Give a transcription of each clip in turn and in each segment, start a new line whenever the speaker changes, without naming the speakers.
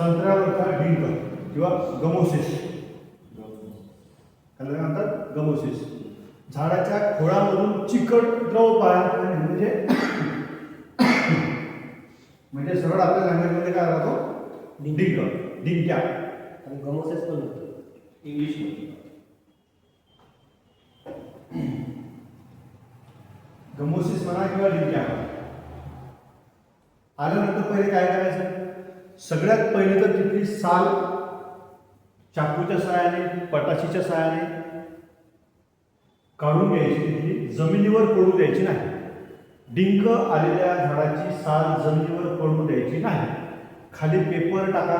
संत्र्यावरचा डिंक किंवा गमोसिस. त्याला काय म्हणतात गमोसिस. झाडाच्या खोडामधून चिकट द्रव पडणे म्हणजे म्हणजे सरळ आपल्या लँग्वेजमध्ये काय राहतो?
डिंक.
डिंक डिंक्या
आणि गमोसेस पण होतो.
इंग्लिशमध्ये
गमोसिस म्हणा किंवा डिंक्या आल्यानंतर पहिले काय करायचं? सगळ्यात पहिले तर तिथली साल चाकूच्या सहाय्याने पटाशीच्या सहाय्याने काढून घ्यायची तिथली जमिनीवर पडू द्यायची नाही. डिंक आलेल्या झाडाची साल जमिनीवर पडू द्यायची नाही. खाली पेपर टाका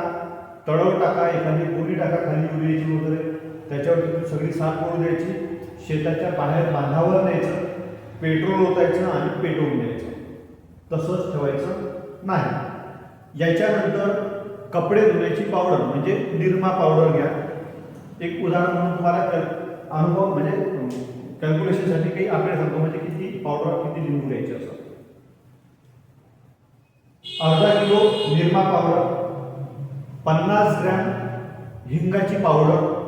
तळव टाका एखादी बोरी टाका खाली युरियाची वगैरे. त्याच्यावर तिथून सगळी साल पडू द्यायची. शेताच्या बाहेर बांधावर न्यायचं पेट्रोल ओतायचं आणि पेटवून द्यायचं तसंच ठेवायचं नाही. याच्यानंतर कपडे धुण्याची पावडर म्हणजे निरमा पावडर घ्या. एक उदाहरण म्हणून तुम्हाला कॅल- अनुभव म्हणजे कॅल्क्युलेशनसाठी काही आकडे सांगतो म्हणजे किती पावडर किती लिंबू घ्यायचे असं. अर्धा किलो निरमा पावडर पन्नास ग्रॅम हिंगाची पावडर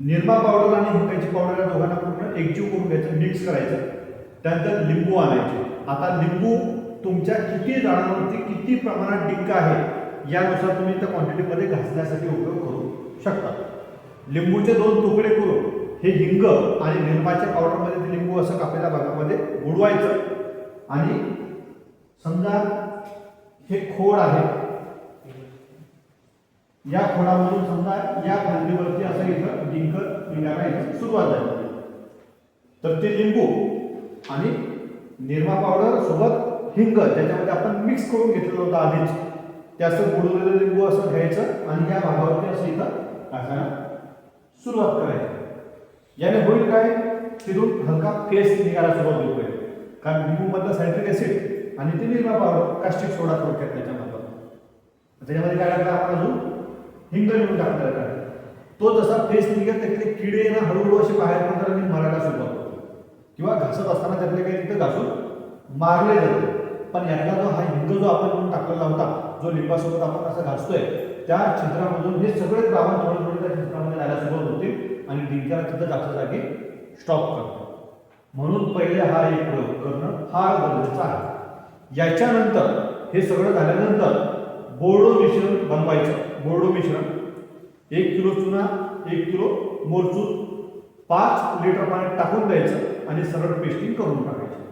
निरमा पावडर आणि हिंगाची पावडर या दोघांना पूर्ण एकजीव करून घ्यायचं मिक्स करायचं. त्यानंतर लिंबू आणायचे. आता लिंबू तुमच्या किती झाडांवरती किती प्रमाणात डिंक आहे यानुसार तुम्ही त्या क्वांटिटीमध्ये घासण्यासाठी उपयोग करू शकता. लिंबूचे दोन तुकडे करून हे हिंग आणि निरमाच्या पावडरमध्ये ते लिंबू असं कापलेल्या भागामध्ये बुडवायचं. आणि समजा हे खोड आहे या खोडामधून समजा या फांदीवरती असं इथं डिंक निघायला इथं सुरुवात झाली. तर ते लिंबू आणि निरमा पावडर सोबत हिंग ज्याच्यामध्ये आपण मिक्स करून घेतलेलं होतं आधीच. ते असं बुडवलेलं लिंबू असं घ्यायचं आणि या भागावरती असं इथं टाकायला सुरुवात करायची. याने होईल काय? तिथून हलका फेस निघायला सुरुवात होईल कारण लिंबूमधलं सायट्रिक ऍसिड आणि ते निर्मा पावडर कास्टिक सोडा थोडक्यात त्याच्यामधलं. त्याच्यामध्ये काय टाकलं आपण अजून? हिंग लिहून टाकलं काय तो जसा फेस निघेल त्यातले किडे ना हळूहळू असे बाहेर पडतात आणि मरायला सुरुवात होते. किंवा घासत असताना त्यातले काही तिथं घासून मारले जाते पण यातला जो हा हिंदू जो आपण म्हणून टाकलेला होता जो लिंबासोबत आपण असं घासतोय त्या छिद्रामधून हे सगळे द्रावण थोडे थोडे त्या छिद्रामध्ये जायला सुरुवात होते आणि डिंक्याला तिथं जास्त जागी स्टॉप करतो. म्हणून पहिले हा एक प्रयोग करणं फार गरजेचं आहे. याच्यानंतर हे सगळं झाल्यानंतर बोर्डो मिश्रण बनवायचं. बोर्डो मिश्रण. एक किलो चुना एक किलो मोरचूर पाच लिटर पाण्यात टाकून द्यायचं आणि सरळ पेस्टिंग करून टाकायचं.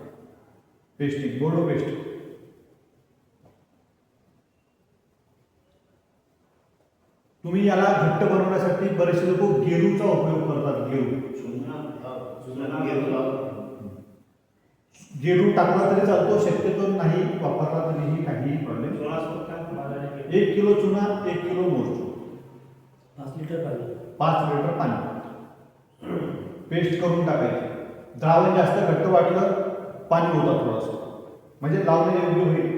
पेस्टिंग बोर्डो पेस्टिंग. तुम्ही याला घट्ट बनवण्यासाठी बरेचसे लोक गेरूचा उपयोग करतात गेरू.
चुना चुना घेतला
गेरू टाकला तरी चालतो शक्यतो नाही वापरला तरीही काही प्रॉब्लेम? एक किलो चुना एक किलो मोरचूर
पाच लिटर पाणी.
पाच लिटर पाणी. पेस्ट करून टाकायचे. द्रावण जास्त घट्ट वाटलं पाणी होतं थोडंसं. म्हणजे लावणे योग्य होईल.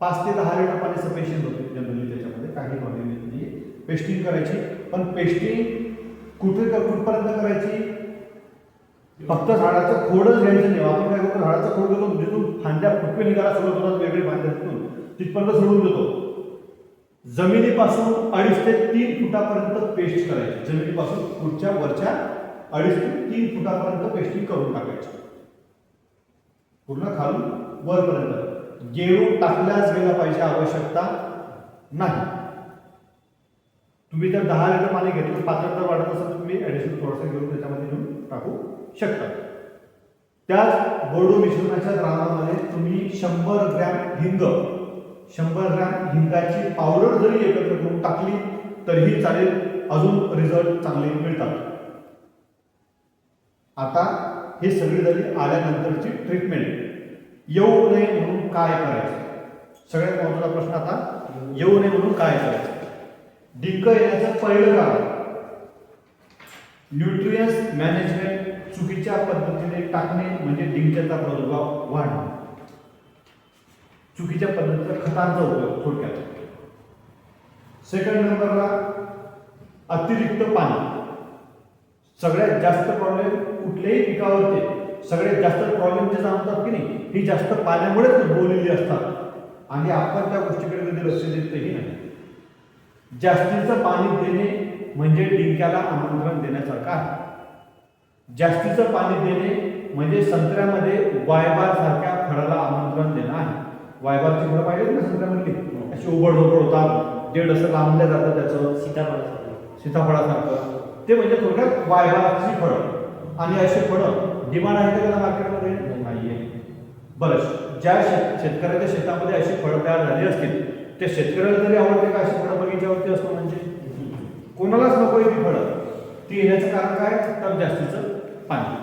पाच ते दहा लिटर पाणी सफिशियंट होते जनरली त्याच्यामध्ये काही प्रॉब्लेम पेस्टिंग करायची पण पेस्टिंग कुठे कुठपर्यंत करायची? फक्त झाडाचं खोडच घ्यायचं नाही. आपण काय करतो झाडाचं खोड घेतो म्हणजे जिथून फांद्या फुटवे निघायला सुरुवात होतात वेगळे फांद्या तिथून तिथपर्यंत सोडून देतो. जमिनीपासून अडीच ते तीन फुटापर्यंत पेस्ट करायची. जमिनीपासून पुढच्या वरच्या अडीच ते तीन फुटापर्यंत पेस्टिंग करून टाकायची. पूर्ण खालून वरपर्यंत. गेरू टाकल्याच गेला पाहिजे आवश्यकता नाही. तुम्ही जर दहा लिटर पाणी घेतलं पात्रता वाढत असेल तुम्ही ॲडिशनल थोडंसं घेऊन त्याच्यामध्ये घेऊन टाकू शकता. त्याच बोर्डो मिश्रणाच्या द्रावणामध्ये तुम्ही शंभर ग्रॅम हिंग शंभर ग्रॅम हिंगाची पावडर जरी एकत्र करून टाकली तरीही चालेल अजून रिझल्ट चांगले मिळतात. आता हे सगळी झाली आल्यानंतरची ट्रीटमेंट येऊ नये म्हणून काय करायचं? सगळ्यात महत्त्वाचा प्रश्न आता येऊ नये म्हणून काय करायचं? डिक्क येण्याचं पहिलं कारण न्यूट्रियन्स मॅनेजमेंट चुकीच्या पद्धतीने टाकणे म्हणजे डिंक्याचा प्रादुर्भाव वाढणे. चुकीच्या पद्धतीचा खतांचा उपयोग थोडक्यात. सेकंड नंबरला अतिरिक्त पाणी. सगळ्यात जास्त प्रॉब्लेम कुठल्याही पिकावरती. सगळ्यात जास्त प्रॉब्लेम जे जाणवतात की नाही ही जास्त पाण्यामुळेच बोललेली असतात. आणि आपण त्या गोष्टीकडे कधी लक्ष देतही नाही. जास्तीचं पाणी देणे म्हणजे डिंक्याला आमंत्रण देण्यासारखं आहे. जास्तीचं पाणी देणे म्हणजे संत्र्यामध्ये वायबार सारख्या फळाला आमंत्रण देणं आहे. वायबारची फळं पाहिजे ना संत्र्यामधली? अशी उबड धोबड होतात. देड असं लांबलं जातं त्याचं.
सीताफळ
सीताफळासारखं. ते म्हणजे थोडक्यात वायबारची फळं. आणि अशी फळं डिमांड आहे का मार्केटमध्ये? नाहीये. बरं ज्या शेत शेतकऱ्याच्या शेतामध्ये अशी फळं तयार झाली असतील त्या शेतकऱ्याला तरी आवडते का? अशी फळं बगीच्यावरती असतो म्हणजे? कोणालाच नको आहे ती फळं. ती येण्याचं कारण काय? तर जास्तीचं पाणी.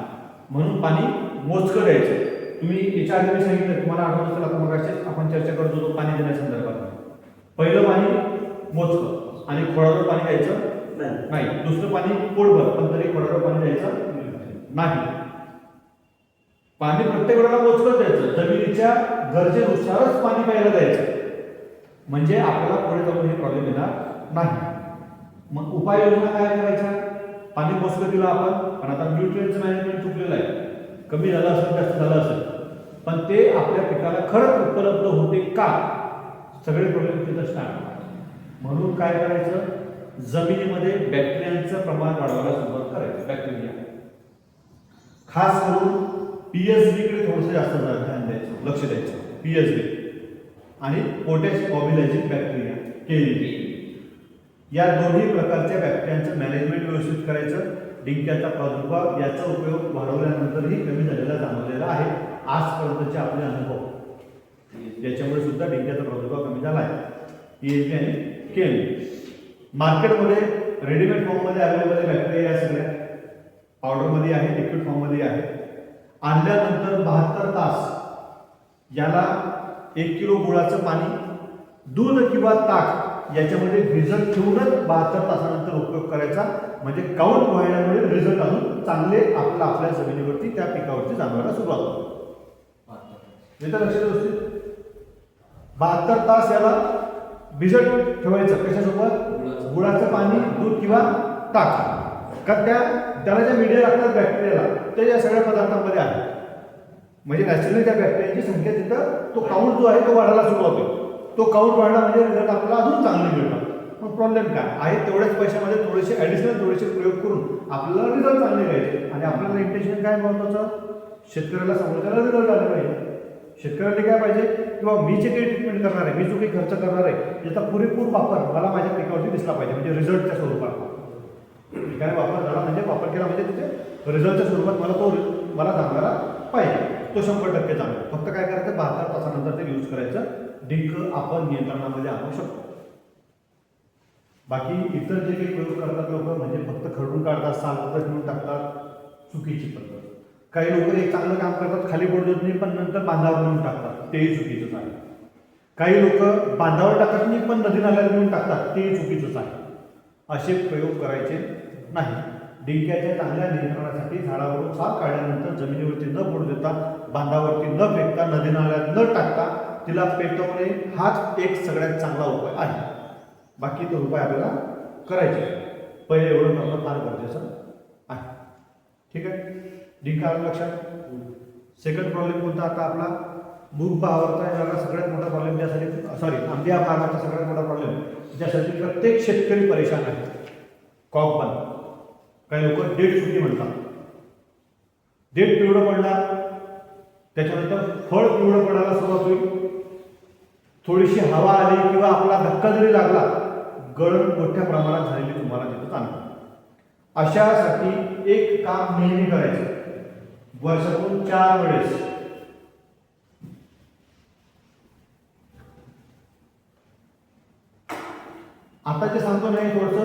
म्हणून पाणी मोजकं द्यायचं. तुम्ही याच्या आधी मी सांगितलं तुम्हाला आठवत असेल आता मग आपण चर्चा करत होतो पाणी देण्यासंदर्भात पहिलं पाणी मोजकं आणि खोडावर पाणी द्यायचं
नाही.
नाही. दुसरं पाणी पोटभर पण तरी खोडावर पाणी द्यायचं नाही. पाणी प्रत्येक वेळेला मोजकं द्यायचं. जमिनीच्या गरजेनुसारच पाणी प्यायला द्यायचं. म्हणजे आपल्याला पुढे जाऊन हे प्रॉब्लेम येणार नाही. मग उपाययोजना काय करायच्या? पाणी मोजकं दिलं आपण पण आता न्यूट्रियनचं मॅनेजमेंट चुकलेलं आहे. कमी झालं असेल जास्त झालं असेल. पण ते आपल्या पिकाला खरंच उपलब्ध होते का? सगळे प्रॉब्लेम तिथं स्टार्ट म्हणून काय करायचं? जमिनीमध्ये बॅक्टेरियांचं प्रमाण वाढवायला सुरुवात करायचं. बॅक्टेरिया खास करून पीएचडी कडे थोडंसं जास्त ध्यान द्यायचं लक्ष द्यायचं. पीएचडी आणि पोटॅश मॉबिलायझिंग बॅक्टेरिया केली या दोन्ही प्रकारच्या बॅक्टेरियांचं मॅनेजमेंट व्यवस्थित करायचं डिंक्याचा प्रादुर्भाव याचा उपयोग वाढवल्यानंतरही कमी झालेला जाणवलेला आहे आजपर्यंतचे आपले अनुभव. याच्यामुळे सुद्धा डिंक्याचा प्रादुर्भाव कमी झाला आहे. पीएचडी आणि केएम मार्केटमध्ये रेडीमेड फॉर्ममध्ये अवेलेबल बॅक्टेरिया या सगळ्या. पावडरमध्ये आहे लिक्विड फॉर्ममध्ये आहे. आणल्यानंतर बहात्तर तास याला एक किलो गुळाचं पाणी दूध किंवा ताक याच्यामध्ये भिजत ठेवूनच बहात्तर तासानंतर उपयोग करायचा. म्हणजे काउंट वाढल्यामुळे रिझल्ट अजून चांगले आपल्या आपल्या जमिनीवरती त्या पिकावरती जाणवायला सुरुवात होते येतं लक्षात व्यवस्थित. बहात्तर तास याला भिजत ठेवायचं. कशासोबत? गुळाचं. पाणी दूध किंवा ताक. का त्या त्याला ज्या मीडिया लागतात बॅक्टेरियाला ते या सगळ्या पदार्थांमध्ये आहे म्हणजे नॅचरली त्या बॅक्टेरियाची संख्या तिथं तो काउंट जो आहे तो वाढायला सुरुवात होतो तो काउंट वाढला म्हणजे रिझल्ट आपल्याला अजून चांगले मिळणार. मग प्रॉब्लेम काय? आहे तेवढ्याच पैशामध्ये थोडेसे ॲडिशनल थोडेसे प्रयोग करून आपल्याला रिझल्ट चांगले घ्यायचे आणि आपल्याला इंटेन्शन काय महत्वाचं? शेतकऱ्याला समोरच्याला रिझल्ट आले पाहिजे. शेतकऱ्याला काय पाहिजे? किंवा मी जे काही ट्रीटमेंट करणार आहे मी जो काही खर्च करणार आहे त्याचा पुरेपूर वापर मला माझ्या पिकावरती दिसला पाहिजे म्हणजे रिझल्टच्या स्वरूपात. काय वापर झाला म्हणजे वापर केला म्हणजे तिथे रिझल्टच्या स्वरूपात मला तो मला जाणवायला पाहिजे. तो शंभर टक्के जाणवेल फक्त काय करायचं? बहात्तर तासानंतर ते यूज करायचं. डिंक आपण नियंत्रणामध्ये आणू शकतो. बाकी इतर जे काही प्रयोग करतात लोक म्हणजे फक्त खरडून काढतात साल ठेवून टाकतात चुकीची पद्धत. काही लोक एक चांगलं काम करतात खाली पडत देत नाही पण नंतर बांधावर नेऊन टाकतात. तेही चुकीचंच आहे. काही लोक बांधावर टाकत नाही पण नदी नाल्यावर नेऊन टाकतात. तेही चुकीचंच आहे. असे प्रयोग करायचे नाही. डिंक्याच्या चांगल्या नियंत्रणासाठी झाडावरून साप काढल्यानंतर जमिनीवरती न पडू देता बांधावरती न फेकता नदी नाल्यात न टाकता तिला पेटवणे हाच एक सगळ्यात चांगला उपाय आहे. बाकी तो उपाय आपल्याला करायचे पहिले एवढं करणं फार गरजेचं आहे. ठीक आहे? डिंक आलं लक्षात? सेकंड प्रॉब्लेम कोणता आता आपला? मूग भावाचा याला सगळ्यात मोठा प्रॉब्लेम ज्यासाठी सॉरी आंब्या भागाचा सगळ्यात मोठा प्रॉब्लेम ज्यासाठी प्रत्येक शेतकरी परेशान आहे. कॉक बंद. काही लोक डेट चुकी म्हणतात. डेट पिवळं पडला. त्याच्यानंतर फळ पिवळं पडायला सुरुवात होईल. थोडीशी हवा आली किंवा आपला धक्का जरी लागला गळण मोठ्या प्रमाणात झालेली तुम्हाला तिथं जाणवते. अशासाठी एक काम नेहमी करायचं. वर्षातून चार वेळेस. आता जे सांगतो नाही थोडस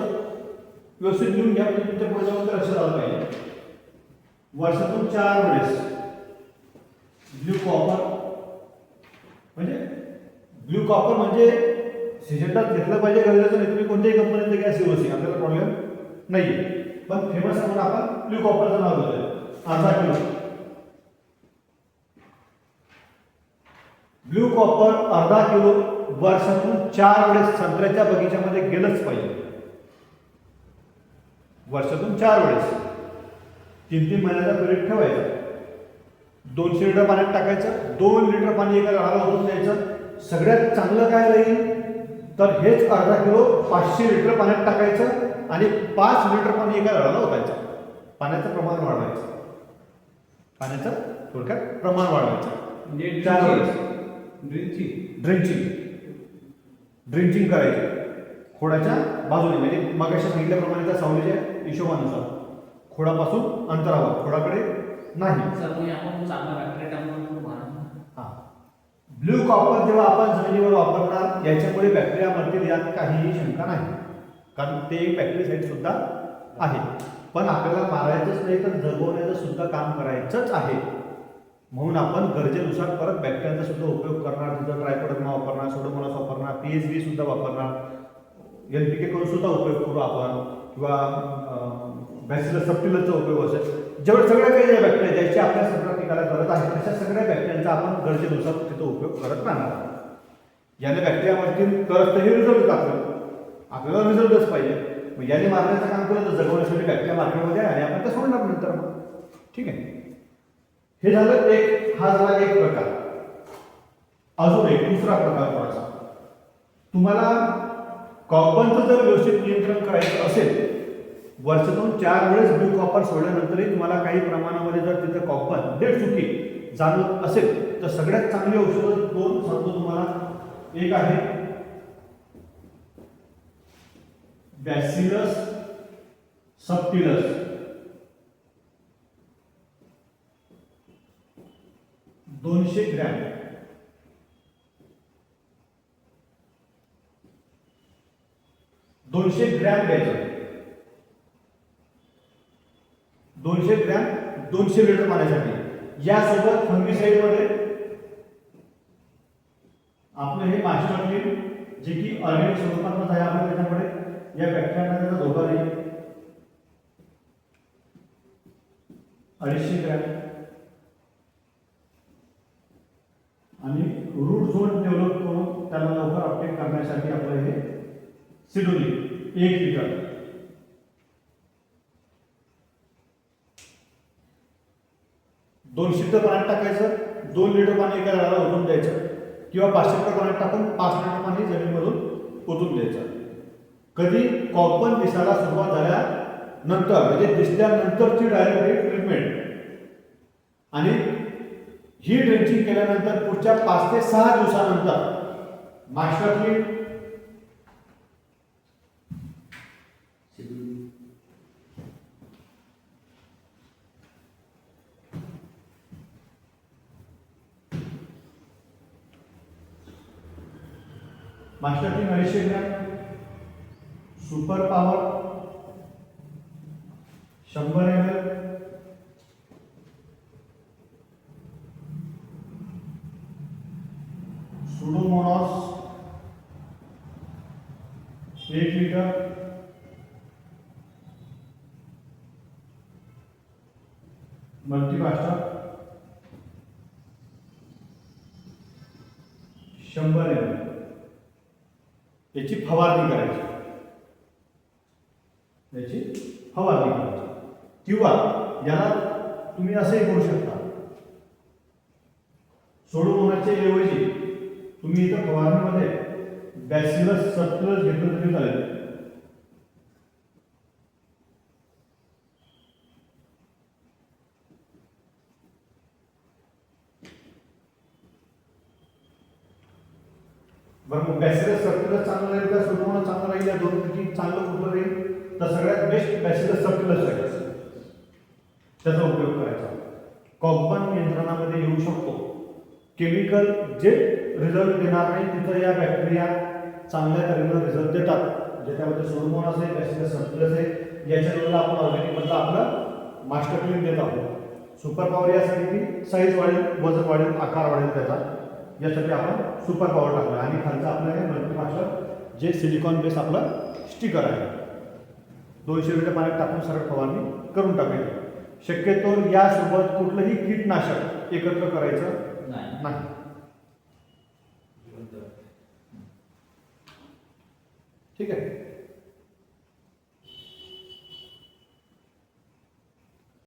व्यवस्थित लिहून घ्या म्हणजे तुमच्या पुढच्या लक्ष आलं पाहिजे. वर्षातून चार वेळेस. Blue copper. म्हणजे ब्ल्यू कॉपर म्हणजे सिजेंटात घेतलं पाहिजे गरजेचं नाही. तुम्ही कोणत्याही कंपनीत घ्या असेल आपल्याला प्रॉब्लेम नाही पण फेमस म्हणून आपण ब्ल्यू कॉपरचं नाव घेतोय अर्धा किलो. ब्ल्यू कॉपर अर्धा किलो वर्षातून चार वेळेस संत्र्याच्या बगीच्यामध्ये गेलंच पाहिजे. वर्षातून चार वेळेस. तीन तीन महिन्याचा पिरियड ठेवायचा. दोनशे लिटर पाण्यात टाकायचं दोन लिटर पाणी एका झाडाला ओतून द्यायचं. सगळ्यात चांगलं काय राहील? तर हेच अर्धा किलो पाचशे लिटर पाण्यात टाकायचं आणि पाच लिटर पाणी एका वेळाला ओतायचं. पाण्याचं प्रमाण वाढवायचं. पाण्याचं थोडक्यात प्रमाण वाढवायचं.
म्हणजे. ड्रिंकची
ड्रिंचिंग. ड्रिंचिंग करायची. खोडाच्या बाजूने म्हणजे मगाशी सांगितल्याप्रमाणे त्या सावलीच्या हिशोबानुसार. खोडापासून अंतरावर. खोडाकडे नाही.
सर म्हणजे आपण चांगला बॅक्टेरिया टाकून म्हणा
हा. ब्ल्यू कॉपर जेव्हा आपण जमिनीवर वापरणार याच्यामुळे बॅक्टेरिया मरतील यात काहीही शंका नाही. कारण ते एक बॅक्टेरियासाईड सुद्धा आहे. पण आपल्याला मारायचंच नाही तर जगवण्याचं सुद्धा काम करायचंच आहे. म्हणून आपण गरजेनुसार परत बॅक्टेरियाचा सुद्धा उपयोग करणार तिथं ट्रायकोडर्मा वापरणार सोडोमोनास वापरणार पी एच बी सुद्धा वापरणार. एल पी के करून सुद्धा उपयोग करू आपण. किंवा बॅसिलस सबटिलसचा उपयोग असेल जेवढे सगळ्या काही ज्या बॅक्टेरिया ज्याची आपल्या सगळ्या पिकाला गरज आहे अशा सगळ्या बॅक्टेरियांचा आपण गरजेनुसार तिथं उपयोग करत राहणार आहोत. याने बॅक्टेरिया मारतील तर हे रिझल्ट आपलं आपल्याला रिझल्टच पाहिजे. मग याने मारण्याचं काम केलं तर जगवण्यासाठी बॅक्टेरिया मार्केटमध्ये आणि आपण ते सोडणार नंतर मग. ठीक आहे? हे झालं एक हा झाला एक प्रकार. अजून एक दुसरा प्रकार थोडासा. तुम्हाला कॉपनचं जर व्यवस्थित नियंत्रण करायचं असेल वर्षातून चार वेळेस ब्ल्यू कॉपर सोडल्यानंतरही तुम्हाला काही प्रमाणामध्ये जर तिथे कॉपर डेड चुकी जाणवत असेल तर सगळ्यात चांगली औषधं दोन सांगतो तुम्हाला. एक आहे बॅसिलस सबटिलस दोनशे ग्रॅम. दोनशे ग्रॅम घ्यायचं. दोनशे ग्रॅम दोनशे लिटर पाण्यासाठी. यासोबत फंगिसाईड आपलं हे मास्टर क्लीन जे की ऑर्गॅनिक स्वरूपात आहे आपण त्याच्यामुळे या बॅक्टेरियाला त्याचा धोका नाही. अडीचशे ग्रॅम. आणि रूट झोन डेव्हलप करून त्याला लवकर अपडेट करण्यासाठी आपलं हे सिडोली एक लिटर. दोनशे लिटर पाण्यात टाकायचं दोन लिटर पाणी एका झाडाला ओतून द्यायचं किंवा पाचशे लिटर पाण्यात टाकून पाच लिटर पाणी जमिनीमधून ओतून द्यायचं. कधी कॉपन दिसायला सुरुवात झाल्यानंतर म्हणजे दिसल्यानंतरची डायरेक्ट ट्रीटमेंट आणि ही ड्रेंचिंग केल्यानंतर पुढच्या पाच ते सहा दिवसानंतर मास्टरली मास्टर टीम अडीचशे सुपर पॉवर शंभर एम एल सुडोमोनॉस एक लिटर मल्टीपास्टर शंभर एम एल याची फवारणी करायची. याची फवारणी करायची. किंवा याला तुम्ही असंही करू शकता. सोडून ऐवजी तुम्ही इथं फवारणीमध्ये बॅसिलस सबक्लस घेतलं तरी चालेल. बरं मग बॅचलर सर्क्युलस चांगलं राहील का? सोडवणं चांगलं राहील या दोन पैकी? चांगलं कुठलं राहील? तर सगळ्यात बेस्ट बॅचलर सर्क्युलस राहील त्याचा उपयोग करायचा. कॉम्पन नियंत्रणामध्ये येऊ शकतो. केमिकल जे रिझल्ट देणार नाही तिथं या बॅक्टेरिया चांगल्या तऱ्हेनं रिझल्ट देतात. म्हणजे ज्याच्यामध्ये सोडमोन असेल बॅसिलस सर्क्युलस आहे. याच्यावर आपण ऑर्गॅनिक आपलं मास्टर क्लीन देत आहोत. सुपर पॉवर यासाठी की साईज वाढेल वजन वाढेल आकार वाढेल त्याचा. यासाठी आपण सुपर पॉवर टाकलं. आणि खालचं आपलं हे मल्टीमास्टर जे सिलिकॉन बेस आपलं स्टिकर आहे. दोनशे लिटर पाण्यात टाकून सरळ फवारणी करून टाकायची. शक्यतो यासोबत कुठलंही कीटनाशक एकत्र करायचं
नाही.
नाही. ठीक आहे?